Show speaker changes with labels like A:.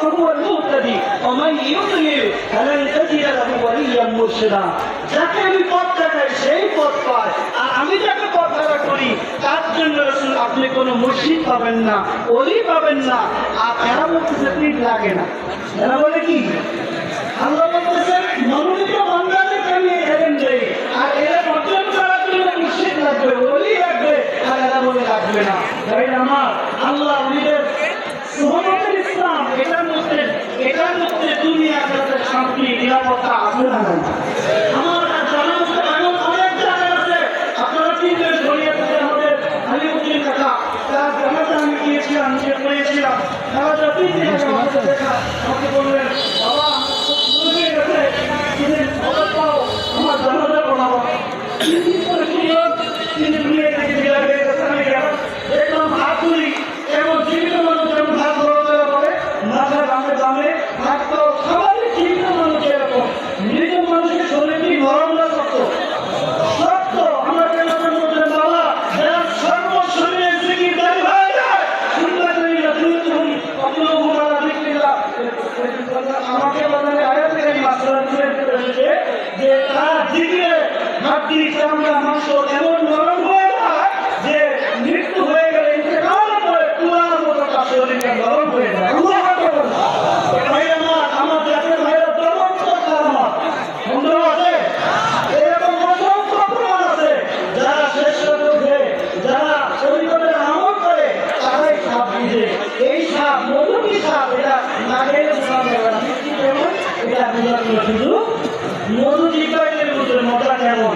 A: فهو المهتدي ومن يضلل فلن تجد له وليا مرشدا যাকে আমি পথ দেখাই সেই পথ পায় আর আমি যাকে পথ হারা করি তার জন্য রসুল আপনি কোনো মুর্শিদ পাবেন না অলি পাবেন না আর এরা বলতেছে তীর লাগে না এরা বলে কি আল্লাহ বলতেছে মনোনীত বান্দাদেরকে আমি এলেন দেই আর এরা অর্জন করার জন্য মুর্শিদ লাগবে অলি লাগবে আর এরা বলে লাগবে না তাই আমার আল্লাহ নিজের সুহমতের ইসলাম এটার মধ্যে এটার মধ্যে দুনিয়া শান্তি, নিরাপত্তা আছে না আমার জানা এমন আছে, আপনারা কি করে ধরিয়ে দিতে আমাদের আলিউদ্দিন কাকা তার আমি গিয়েছিলাম, নিজে করেছিলাম। তারা যতই দেখা, আমাকে বললেন বাবা আমার জানাতে পড়াবো হাড্ডি চামড়া মাংস এমন নরম হয়ে যায় যে মৃত্যু হয়ে গেলে ইন্তেকাল করে কুয়ার মতো তার শরীরটা নরম হয়ে যায়। এই সাপ মধুকি সাপ, এটা না খেলে বোঝা যাবে না এটা বোঝার কোনো সুযোগ মধু জিজ্ঞাসা বুঝবে কেমন?